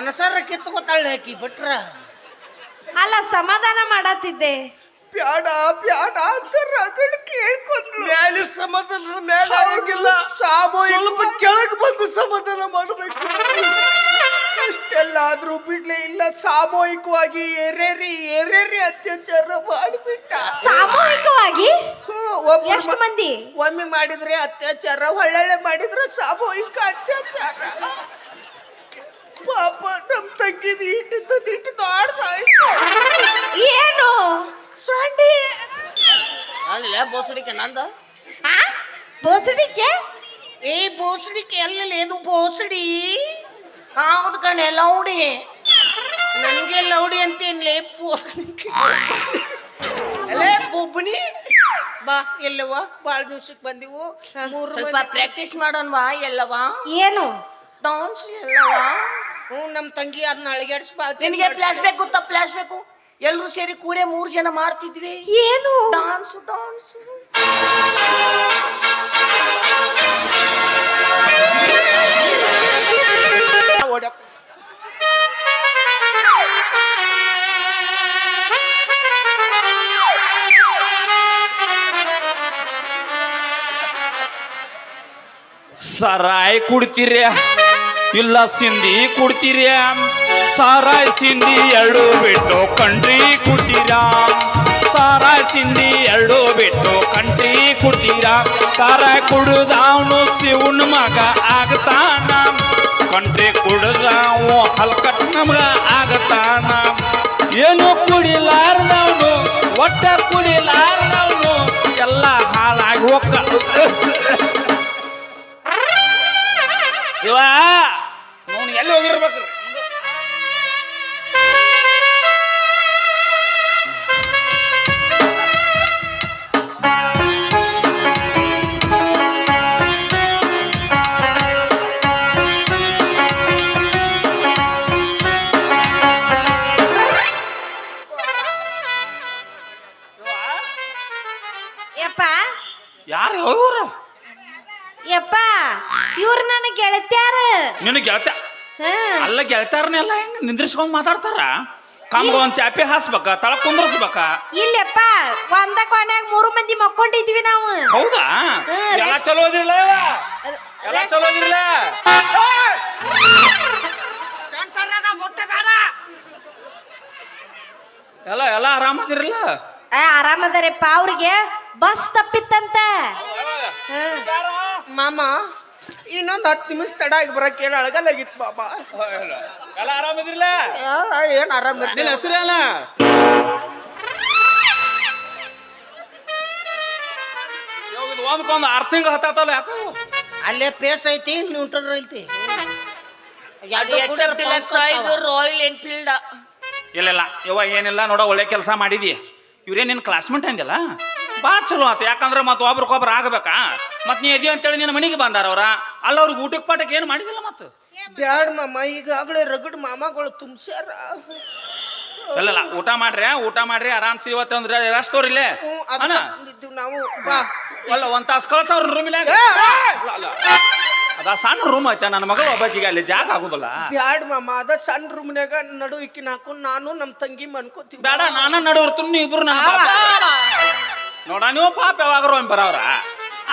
ಅನಸರ ಕಿತ್ಕೋತಾಳೆ ಹಾಕಿ ಬಿಟ್ರ. ಅಲ್ಲ ಸಮಾಧಾನ ಮಾಡತ್ತಿದ್ದೆ. ಬ್ಯಾಡ ಬ್ಯಾಡ ಅಂತ ರಗಡ್ ಕೇಳ್ಕೊಂಡ್ರು ಮ್ಯಾಲೆ ಸಮಾಧಾನ ಮೇಲೆ ಆಗಿಲ್ಲ. ಸ್ವಲ್ಪ ಕೆಳಗೆ ಬಂದು ಸಮಾಧಾನ ಮಾಡಬೇಕು. ಅಷ್ಟೆಲ್ಲ ಆದ್ರೂ ಬಿಡ್ಲೇ ಇಲ್ಲ ಸಾಮೂಹಿಕವಾಗಿ ಎರೆರಿ ಎರೆರಿ ಅತ್ಯಾಚಾರ ಮಾಡಿಬಿಟ್ಟ. ಸಾಮೂಹಿಕವಾಗಿ? ಎಷ್ಟು ಮಂದಿ? ಒಮ್ಮೆ ಮಾಡಿದ್ರೆ ಅತ್ಯಾಚಾರ ಒಳ್ಳೆ ಮಾಡಿದ್ರೆ ಸಾಮೂಹಿಕ ಅತ್ಯಾಚಾರ. ಪಾಪ ನಮ್ ತಂಗಿದ ಇಟ್ಟು ಇಟ್ಟು ಆಡ್ತಾ ಏನು? ಸ್ವಾಂಡಿ ಅಲ್ಲ ಬೋಸಡಿಕೆ ನಂದ? ಆ? ಬೋಸಡಿಕೆ? ಏ ಬೋಸಡಿಕೆ ಎಲ್ಲ ಇದು ಬೋಸಡಿ? ಹೌದು ಕಣೆ ಲೌಡಿ. ನನಗೆ ಲೌಡಿ ಅಂತೇನ್ಲೇ ಬೋಸಡಿಕೆ. ಅಲ್ಲೇ ಬೊಬ್ಬನಿ ಬಾ ಎಲ್ಲವ ಭಾಳ ದಿವ್ಸಕ್ಕೆ ಬಂದಿವು. ಮೂರು ಸ್ವಲ್ಪ ಪ್ರಾಕ್ಟೀಸ್ ಮಾಡೋಣವಾ ಎಲ್ಲವಾ ಏನು? ಡಾನ್ಸ್ ಎಲ್ಲವ ಹ್ಞೂ ನಮ್ಮ ತಂಗಿ ಅದನ್ನ ಅಳಗ್ಯಾಡ್ಸ್ ಬಾ ನಿನಗೆ ಫ್ಲಾಶ್ ಬೇಕು ತಪ್ಪ ಫ್ಲಾಶ್ ಬೇಕು ಎಲ್ಲರೂ ಸೇರಿ ಕೂಡೆ ಮೂರು ಜನ ಮಾಡ್ತಿದ್ವಿ. ಏನು? ಡಾನ್ಸ್ ಡಾನ್ಸ್ ಸರಾಯ್ ಕುಡ್ತೀರ್ಯ? ಇಲ್ಲ ಸಿಂಧಿ ಕುಡ್ತೀರಿ ಸಾರಾಯ್ ಸಿಂಧಿ ಎರಡು ಬಿಟ್ಟು ಕಂಟ್ರಿ ಕುಡ್ತೀರ? ಸಾರಾಯ್ ಸಿಂಧಿ ಎರಡು ಬಿಟ್ಟು ಕಂಟ್ರಿ ಕುಡ್ತೀರ? ಸಾರಾಯ್ ಕುಡ್ದವನು ಶಿವನ ಮಗ ಆಗ್ತಾನ. ಕಂಟ್ರಿ ಕುಡ್ದವು ಹಲ್ಕಟ್ ನಮಗ ಆಗತಾನ. ಏನು ಕುಡಿಲಾರ್ದವನು ಒಟ್ಟ ಕುಡಿಲಾರ್ದವನು, ಎಲ್ಲ ಹಾಳಾಗಿ ಹೋಗ್ತ ಇವ ನಿನ್ನ ಗೆಳತ ಅಲ್ಲ ಗೆಳತಾರನೆಲ್ಲ ಹೆಂಗ್ ನಿಂದ್ರಿಸ್ಕೊಂಡ್ ಮಾತಾಡ್ತಾರ? ಕಾಮ್ಗ ಒಂದ್ ಚಾಪಿ ಹಾಸ್ಬೇಕ ತಳ ಕುಂದ್ರಸ್ಬೇಕ? ಇಲ್ಲಪ್ಪ ಒಂದ ಕೋಣ್ಯಾಗ ಮೂರು ಮಂದಿ ಮಕ್ಕೊಂಡಿದ್ವಿ ನಾವು. ಹೌದಾ? ಎಲ್ಲ ಚಲೋ ಅದಿಲ್ಲ? ಎಲ್ಲ ಚಲೋ ಅದಿಲ್ಲ ಎಲ್ಲ ಎಲ್ಲ ಆರಾಮದಿರಲ್ಲ ಆರಾಮ ಆರಾಮದಾರಪ್ಪ ಅವ್ರಿಗೆ. ಬಸ್ ತಪ್ಪಿತ್ತಂತ. ಮಾಮ ಇನ್ನೊಂದು ಹತ್ತು ನಿಮಿಷ ತಡ ಆಗಿ ಬರಕ್ಕೆ ಏನು ಅಳಗಲಾಗಿತ್ತು ಮಾಮ ಎಲ್ಲ ಆರಾಮದಿರ್ಲ ಏನು ಆರಾಮ ನಿನ್ನ ಹೆಸರೇನ ಒಂದ್ಕೊಂದು ಆರು ತಿಂಗಳು ಹತ್ತಾತಲ್ಲ ಯಾಕೋ ಅಲ್ಲೇ ಪೇಸ್ ಐತಿ ನ್ಯೂಟ್ರಲ್ ಐತಿ. ರಾಯಲ್ ಎನ್ಫೀಲ್ಡ್ ಇಲ್ಲ ಇಲ್ಲ ಇವ ಏನಿಲ್ಲ ನೋಡ ಒಳ್ಳೆ ಕೆಲಸ ಮಾಡಿದಿ. ಇವ್ರೇ ನಿನ್ನ ಕ್ಲಾಸ್ಮೇಟ್ ಅಂದಿಲ್ಲ? ಬಾ ಚಲೋ ಆತ ಯಾಕಂದ್ರೆ ಮತ್ತೆ ಒಬ್ರಿಗೊಬ್ರು ಆಗಬೇಕಾ? ಮತ್ತೆ ನೀ ಎದಿ ಅಂತೇಳಿ ನಿನ್ನ ಮನೆಗೆ ಬಂದಾರ ಅವ್ರ? ಅಲ್ಲ ಅವ್ರಿಗೆ ಊಟಕ್ಕೆ ಪಾಠಕ್ಕೆ ಏನು ಮಾಡಿದಿಲ್ಲ ಮತ್ತು ಬ್ಯಾಡ ಮಾಮ ಈಗಾಗಲೇ ರಗಡ್ ಮಾಮಗಳು ತುಂಬ್ಸ್ಯಾರ. ಇಲ್ಲ ಇಲ್ಲ ಊಟ ಮಾಡ್ರಿ ಊಟ ಮಾಡ್ರಿ ಆರಾಮ್ಸಿ ಇವತ್ತು ಅಂದ್ರೆ ರೆಸ್ಟ್ ತೋರಿಲ್ಲೇ ಇಲ್ಲೇ. ಅಣ್ಣ. ಬಂದಿದ್ದೀವಿ ನಾವು. ಬಾ. ಅಲ್ಲ ಒಂದ್ ತಾಸು ಕಳ್ಸ ಅವ್ರ ರೂಮಿಲ್ಲ ಅದ ಸಣ್ಣ ರೂಮ್ ಐತೆ ನನ್ನ ಮಗಳು ಒಬ್ಬಾಕಿಗೆ ಅಲ್ಲಿ ಜಾಗ ಆಗುದಿಲ್ಲ. ಬ್ಯಾಡ ಮಾಮ ಅದ ಸಣ್ಣ ರೂಮ್ನ್ಯಾಗ ನಡು ಇಕ್ಕಿನ ಹಾಕೊಂಡು ನಾನು ನಮ್ಮ ತಂಗಿ ಮನ್ಕೋತೀವಿ. ಬೇಡ ನಾನು ನಡು ಇರ್ತೀನಿ ನೀವು ಇಬ್ರು ನನ್ನ ಪಾಪ. ನೋಡ ನೀವು ಪಾಪ ಯಾವಾಗ ರೂಮ್ ಬರವ್ರ.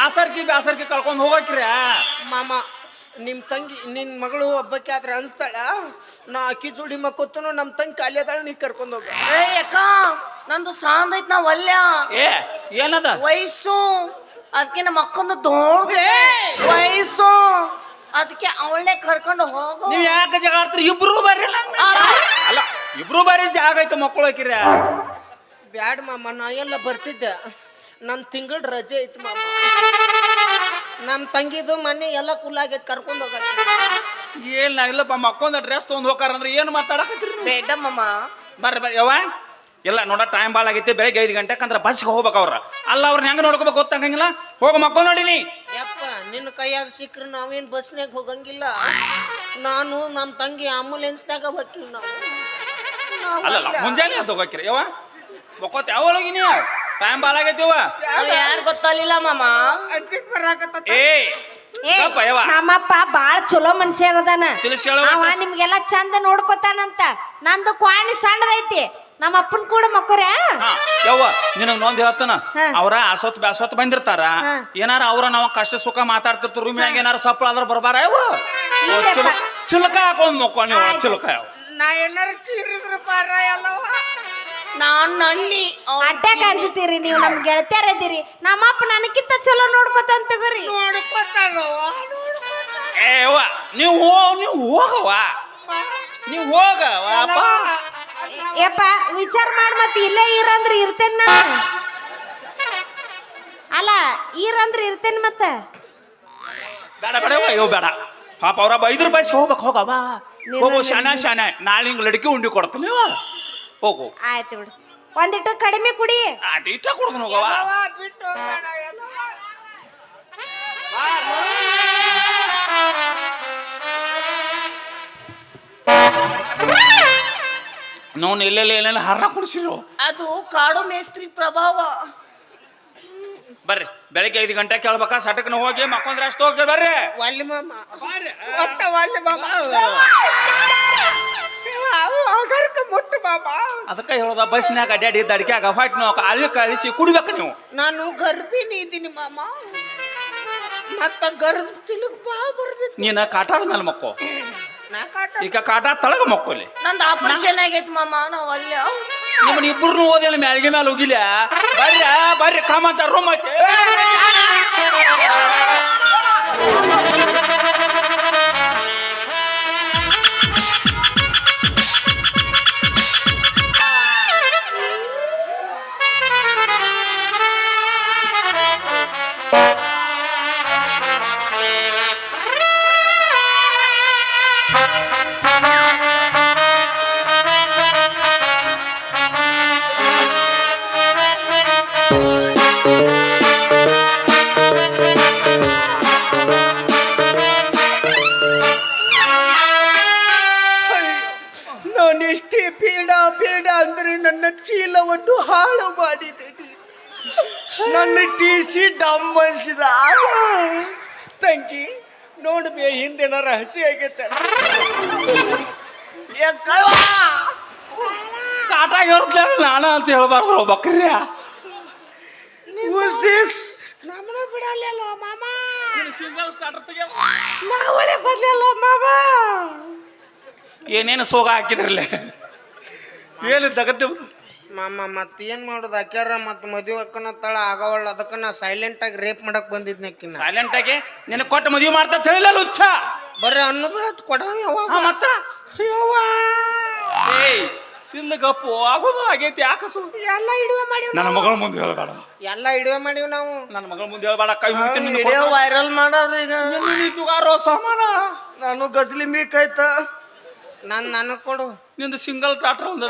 ಆಸರ್ಕಿ ಬ್ಯಾಸರ್ಗಿ ಕಳ್ಕೊಂಡು ಹೋಗಕ್ರಿ ಮಾಮ ನಿಮ್ಮ ತಂಗಿ ನಿನ್ನ ಮಗಳು ಹಬ್ಬಕ್ಕೆ ಆದ್ರೆ ಅನ್ಸ್ತಾಳ? ನಾ ಅಕ್ಕಿ ಜೋಡಿ ಮಕ್ಕೋತನು ನಮ್ಮ ತಂಗಿ ಖಾಲಿ ಅದಾಳ ನೀ ಕರ್ಕೊಂಡ್ ಹೋಗ ಏ ಅಕ್ಕ ನಂದು ಸಾಂದ್ ಐತ್ ನಾ ಒಲ್ಯ ಏ ಏನದ? ವಯಸ್ಸು. ಅದಕ್ಕೆ ನಮ್ಮ ಅಕ್ಕಂದು ದೊಡ್ಡ ವಯಸ್ಸು. ಅದಕ್ಕೆ ಅವಳನ್ನೇ ಕರ್ಕೊಂಡು ಹೋಗು. ನೀವ್ ಯಾಕೆ ಜಾಗ ಆಡ್ತೀರಿ? ಇಬ್ರು ಬರ್ರಿ ಅಲ್ಲ ಇಬ್ರು ಬರ್ರಿ ಜಾಗ ಐತೆ ಮಕ್ಕಳು ಹಾಕಿರ ಬ್ಯಾಡ ಮಾಮ ನಾ ಎಲ್ಲ ಬರ್ತಿದ್ದೆ. ನನ್ನ ತಿಂಗಳ ರಜೆ ಐತಿ ಮಾಮ. ನಮ್ಮ ತಂಗಿದು ಮನೆ ಎಲ್ಲ ಕುಲ್ಲಾಗೈತೆ ಕರ್ಕೊಂಡು ಹೋಗ ಏನ್ ಇಲ್ಲಪ್ಪ ಮಕ್ಕೊಂದ ಡ್ರೆಸ್ ತೊಗೊಂಡು ಹೋಗಾರ ಅಂದ್ರೆ ಏನು ಮಾತಾಡಕತ್ತೀರಿ ನೀವು? ಬೇಡ ಮಮ್ಮ ಬರ್ರಿ ಬರ್ರಿ. ಯವ್ವ ಇಲ್ಲ ನೋಡ ಟೈಮ್ ಭಾಳ ಆಗೈತಿ ಬೆಳಗ್ಗೆ ಐದು ಗಂಟೆಗೆ ಅಂದ್ರೆ ಬಸ್ಗೆ ಹೋಗ್ಬೇಕು ಅವ್ರ. ಅಲ್ಲ ಅವ್ರನ್ನ ಹೆಂಗ ನೋಡ್ಕೋಬೇಕು ಗೊತ್ತಾಗಂಗಿಲ್ಲ? ಹೋಗಿ ಮಕ್ಕೊಂಡ್ ನೋಡಿನಿ ಯಪ್ಪ ನಿನ್ನ ಕೈಯಾಗ ಸಿಕ್ಕ್ರೆ ನಾವೇನು ಬಸ್ನ್ಯಾಗ ಹೋಗಂಗಿಲ್ಲ. ನಾನು ನಮ್ಮ ತಂಗಿ ಆಂಬುಲೆನ್ಸ್ನಾಗ ಹೋಗ್ತೀವಿ ನಾವು. ಅಲ್ಲಲ್ಲ ಮುಂಜಾನೆ ಅಂತ ಹೋಗಿರಿ ಯವ್ವ. ಮಕ್ಕೋತ ಯಾವ ಹೋಗಿನಿ ಟೈಮ್ ಬಾಲ್ ಯಾರು ಮಾಮ. ಬರಾಕತ್ತ ಏ ಏ ಹೇಳಪ್ಪ ಯವ್ವ. ನಮ್ಮಪ್ಪ ಬಾಳ ಚಲೋ ಮನುಷ್ಯ ಅದಾನ. ತಿಳಿಸ್ ಹೇಳು ಅವ ಮತ್ತೆ. ನಿಮ್ಗೆಲ್ಲ ಚಂದ ನೋಡ್ಕೊತಾನಂತ. ನಂದು ಕ್ವಾಣಿ ಸಣ್ಣದೈತಿ. ನಮ್ಮ ಅಪ್ಪನ್ ಕೂಡ ಮಕ್ಕರೆ ಹಾ, ಯವ್ವ ನಿನಗ್ ನೊಂದ್ ಹೇಳ್ತಾನ. ಹಾ. ಅವ್ರ ಅಸೊತ್ ಬ್ಯಾಸತ್ ಬಂದಿರ್ತಾರ. ಹಾ. ಏನಾರ ಅವ್ರ ನಾವ್ ಕಷ್ಟ ಸುಖ ಮಾತಾಡ್ತಿರ್ತಾರ ರೂಮಿನಾಗ ಏನಾರ ಸಪ್ಪಳ ಆದ್ರ ಬರ್ಬಾರ ಯವ್ವ? ಇಲ್ಲಪ್ಪ. ಚಿಲಕ ಚಿಲಕ ಹಾಕೊಂಡ್ ಮಕ್ಕೋ ನೀವು ಆಯ್ತು. ಚಿಲಕ ನಾ ಏನಾರ ಚೀರಿದ್ರ ಪಾರ ಎಲ್ಲವ ನಾನ್ ನನ್ನಿ ನೀವು ನಮ್ ಗೆಳತಿಯರ್ ಇದೀರಿ ನಮ್ಮಪ್ಪ ನನಗಿಂತ ಚಲೋ ನೋಡ್ಕೊತಾನ ತಗೋರಿ. ನೀವು ಹೋ ನೀವು ಹೋಗವ್ವ? ನೀವು ಹೋಗವ್ವ ಯಪ್ಪ ವಿಚಾರ ಮಾಡ್ ಮತ್ತೆ ಇಲ್ಲೇ ಇರಂದ್ರ ನಾ. ಅಲ್ಲ ಇರಂದ್ರ ಇರ್ತೇನ್ ಮತ್ತ? ಬೇಡ ಬೇಡ ಯವ್ವ, ಇವ್ ಬೇಡ. ಪಾಪ ಅವ್ರ ಐದು ರೂಪಾಯಿ ಹೋಗ್ಬೇಕು ಹೋಗವ್ವ. ಹೋಗೋ ಶಾನ ಶಾನ. ನಾಳೆ ಹಿಂಗ್ ಲಡ್ಕಿ ಉಂಡಿ ಕೊಡ್ತೀನಿ ಯವ್ವ. ಹೋಗು. ಆಯ್ತು ಬಿಡು. ಒಂದಿಟ್ಟು ಕಡಿಮೆ ಕುಡಿ. ಅದು ಇಟ್ಟ ಎಲ್ಲವ ಬಿಟ್ಟು ಹೋಗ್ಬೇಡ ಎಲ್ಲವ. ನೋನ್ ಎಲ್ಲೆಲ್ಲ ಎಲ್ಲೆಲ್ಲ ಹರ್ನ ಕುಡಿಸಿರು ಅದು ಕಾಡು ಮೇಸ್ತ್ರಿ ಪ್ರಭಾವ. ಬರ್ರಿ ಬೆಳಗ್ಗೆ ಐದು ಗಂಟೆ ಕೇಳ್ಬೇಕಾ? ಸಟಕ್ನ ಹೋಗಿ ಮಕ್ಕೊಂದ್ರೆ ಅಷ್ಟು ಹೋಗಿ ಬರ್ರಿ. ಒಲ್ಲಿ ಮಾಮ ಬರ್ರಿ. ಒಟ್ಟ ಒಲ್ಲಿ ಮಾಮ ಆಗರ್ಕ ಮುಟ್ಟು ಮಾಮಾ ಅದಕ್ಕೆ ಹೇಳೋದ ಬಸ್ನ್ಯಾಗ ಅಡ್ಯಾಡಿ ದಡ್ಕ್ಯಾಗ ಹೊಟ್ಟೆ ನೋವು ಅಲ್ಲಿ ಕಳಿಸಿ ಕುಡಿಬೇಕು ನೀವು ನಾನು ಗರ್ಭಿಣಿ ಇದ್ದೀನಿ ಮಾಮ ಮತ್ತ ಗರ್ಭ ಚಿಲುಕ್ ಬಾ ಬರ್ದಿತ್ತು ನೀನ ಕಾಟಾಡ ಮೇಲೆ ಮಕ್ಕೋ ನಾ ಕಾಟ ಈಗ ಕಾಟ ತಳಗ ಮಕ್ಕೋಲಿ ನಂದು ಆಪರೇಷನ್ ಆಗೈತಿ ಮಾಮ ನಾವು ಅಲ್ಲ ನಿಮ್ಮನ್ನ ಇಬ್ಬರು ಓದಿಲ್ಲ ಮ್ಯಾಲ್ಗೆ ಮ್ಯಾಲ ಹೋಗಿಲ್ಲ ಬರ್ರಿ ಬರ್ರಿ ಕಾಮಂತ ರೂಮ್ ಐತೆ ಎಷ್ಟೇ ಬೇಡ ಬೇಡ ಅಂದ್ರೆ ನನ್ನ ಚೀಲವನ್ನು ಹಾಳು ಮಾಡಿದೆ ನನ್ನ ಟಿ ಸಿ ಡಮ್ ಅನ್ಸಿದ. ತಂಗಿ ನೋಡ್ಬೇ ಹಿಂದಿನ ರಹಸ್ಯ ಆಗೈತೆ ಯಾಕವ್ವ? ಕಾಟ ಇರ್ತಲ್ಲ ನಾನ ಅಂತ ಹೇಳ್ಬಾರ್ದು ಬಕ್ರ್ಯ? ಸಿಂಗಲ್ ಬಿಡಲ್ಲ ಮಾಮ? ನಾವಳೆ ಬರ್ಲಿಲ್ಲ ಮಾಮ? ಏನೇನು ಸೋಗ ಹಾಕಿದ್ರಲ್ಲ? ಏನು ತಗತ್ತೆ ಮಾಮ ಮತ್ ಏನ್ ಮಾಡೋದು? ಅಕ್ಯಾರ ಮತ್ ಮದುವೆ ಅಕ್ಕನ ತಳ ಆಗವಲ್ಲ ಅದಕ್ಕ ನಾ ಸೈಲೆಂಟ್ ಆಗಿ ರೇಪ್ ಮಾಡಕ್ ಬಂದಿದ್ನ ಅಕ್ಕಿನ ಸೈಲೆಂಟ್ ಆಗಿ? ನಿನ್ನ ಕೊಟ್ಟು ಮದುವೆ ಮಾಡ್ತಾ ತಿಳಿಲ್ಲ ಉಚ್ಚ ಬರ್ರಿ ಅನ್ನೋದು ಅದು ಕೊಡವ ಯಾವಾಗ? ಹಾ ಮತ್ತ? ಯವ್ವ. ಏಯ್ ಇಲ್ಲ ಗಪ್ಪು ಆಗೋದು ಆಗೈತಿ ಯಾಕಸು ಎಲ್ಲ ಇಡುವೆ ಮಾಡಿ ನನ್ನ ಮಗಳ ಮುಂದೆ ಹೇಳ್ಬೇಡ. ಎಲ್ಲ ಇಡುವೆ ಮಾಡಿವ್ ನಾವು. ನನ್ನ ಮಗಳ ಮುಂದೆ ಹೇಳ್ಬೇಡ ಕೈ ಮುಗಿತೀನಿ ನಿನ್ನ ವಿಡಿಯೋ ಕೊಟ್ಟು. ವೈರಲ್ ಮಾಡೋದು ಈಗ. ಎಲ್ಲಿ ಸಾಮಾನ? ನಾನು ಗಜ್ಲಿ ಮೀಕ್ ಆಯ್ತ? ನನ್ ನನಗೆ ಕೊಡು. ನಿಂದು ಸಿಂಗಲ್ ಟ್ರಾಕ್ಟರ್ ಒಂದು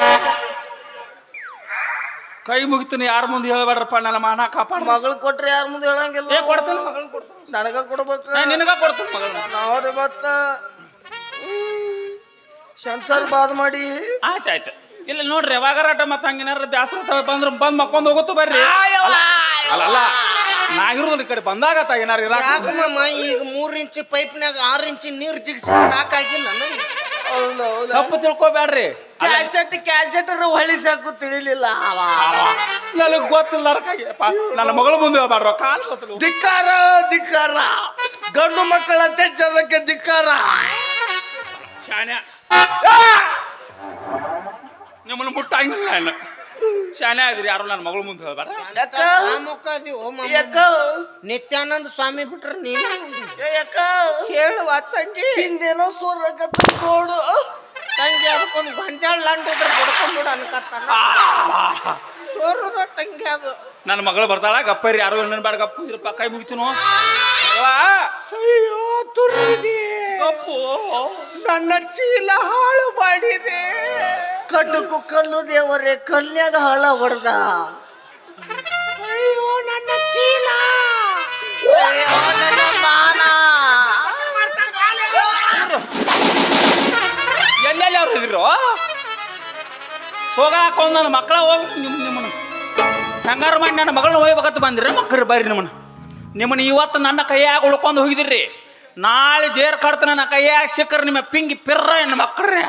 ಕೈ ಮುಗಿತೀನಿ ಯಾರ ಮುಂದೆ ಹೇಳಬೇಡ್ರಪ್ಪ ನನ್ನ ಮಾನ ಕಾಪಾಡ ಮಗಳು ಕೊಟ್ರೆ ಯಾರ ಮುಂದೆ ಹೇಳಂಗಿಲ್ಲ. ಏ ಕೊಡ್ತೀನಿ ಮಗಳು ಕೊಡ್ತೀನಿ. ನನಗ ಕೊಡ್ಬೇಕು? ನಾ ನಿನಗ ಕೊಡ್ತೀನಿ ಮಗಳು. ನಾವ್ರಿ ಮತ್ತ. ಸಂಸಾರ ಬಾದ್ ಮಾಡಿ. ಆಯ್ತು ಆಯ್ತು. ಇಲ್ಲ ನೋಡ್ರಿ ಯಾವಾಗಾರಾಟ ಮತ್ತೆ ಹಂಗೇನಾರ ಬ್ಯಾಸರ ತ- ಬಂದ್ರ ಬಂದ್ ಮಕ್ಕೊಂದು ಹೋಗುತ್ತ ಬರ್ರಿ. ಅಲ್ಲ ಅಲ್ಲ ನಾ ಇರೋದಿಲ್ಲ ಈ ಕಡೆ ಬಂದಾಗ ಏನಾರ ಇರಾಕ ಈಗ ಮೂರ್ ಇಂಚ್ ಪೈಪ್ನಾಗ ಆರ್ ಇಂಚ್ ನೀರ್ ಜಿಗ್ಸಿ ಸಾಕಾಗಿಲ್ಲ ನನಗೆ. ತಪ್ಪು ತಿಳ್ಕೊಬೇಡ್ರಿ. ಕ್ಯಾಸೆಟ್ ಕ್ಯಾಸೆಟ್ ಹೊಳಿ ಸಾಕು ತಿಳಿಲಿಲ್ಲ. ನನಗ್ ಗೊತ್ತಿಲ್ಲ ನನ್ನ ಮಗಳ ಮುಂದೆ ಹೇಳ್ಬಾಡ್ರ ಕಾಲ್ ಧಿಕ್ಕಾರ ಧಿಕ್ಕಾರ. ಗಂಡು ಮಕ್ಕಳ ಜನಕ್ಕೆ ಧಿಕ್ಕಾರ. ಶಾನ್ಯ ನಿಮ್ಮನ್ನ ಮುಟ್ಟಂಗಿಲ್ಲ ನಾನು ಆಗ್ರಿ ಯಾರು ನನ್ನ ಮಗಳ ಮುಂದೆ ಹೇಳ್ಬೇಡ ಯಾಕ? ಯಾಕ? ನಿತ್ಯಾನಂದ ಸ್ವಾಮಿ ಬಿಟ್ರ ನೀನು? ಏ ಯಾಕ? ಹೇಳುವ ತಂಗಿ. ಹಿಂದೇನೋ ಸೋರಕತ್ತ ನೋಡು. ತಂಗಿ ಅದಕ್ಕೊಂದು ಗೊಂಜಾಳ ಲಂಡ್ ಇದ್ರೆ ಬಿಡ್ಕೊಂಡ್ಬಿಡು ಅನ್ಕತ್ತಾನ. ಸೋರದ ತಂಗಿ ಅದು. ನನ್ನ ಮಗಳು ಬರ್ತಾಳ ಗಪ್ಪರಿ ಯಾರು ನನ್ನ ಬೇಡ ಗಪ್ಪು ಇದ್ರಪ್ಪ ಕೈ ಮುಗಿತೀನು? ಅಯ್ಯೋ ತುರಿದಿ ಗಪ್ಪು. ನನ್ನ ಚೀಲ ಹಾಳು ಮಾಡಿದೆ. ಕಡ್ಡಕ್ಕೂ ಕಲ್ಲು ದೇವರೇ ಕಲ್ಯಾಗ ಹಳ ಹೊಡೆದ. ಅಯ್ಯೋ ನನ್ನ ಚೀಲ. ಮಾನ. ಎಲ್ಲೆಲ್ಲಿ ಅವ್ರು ಇದ್ರು? ಸೋಗ ಹಾಕೊಂಡ್ ನನ್ನ ಮಕ್ಕಳ ಹೋಗಿ ನಿಮ್ಮ ನಿಮ್ಮನ್ನು. ಹಂಗಾರ ಮಾಡಿ ನನ್ನ ಮಗಳನ್ನ ಹೋಗ್ಬೇಕಂತ ಬಂದಿರ ಮಕ್ಕಳು ಬರ್ರಿ ನಿಮ್ಮನ್ನ. ನಿಮ್ಮನ್ನ ಇವತ್ತು ನನ್ನ ಕೈಯಾಗ ಉಳ್ಕೊಂಡು ಹೋಗಿದಿರಿ. ನಾಳೆ ಜೇರ್ ಕಡ್ತ ನನ್ನ ಕೈಯಾಗ ಸಿಕ್ಕರ್ ನಿಮ್ಮ ಪಿಂಗಿ ಪಿರ್ರ ಹೆಣ್ಣು ಮಕ್ಕಳ್ರೆ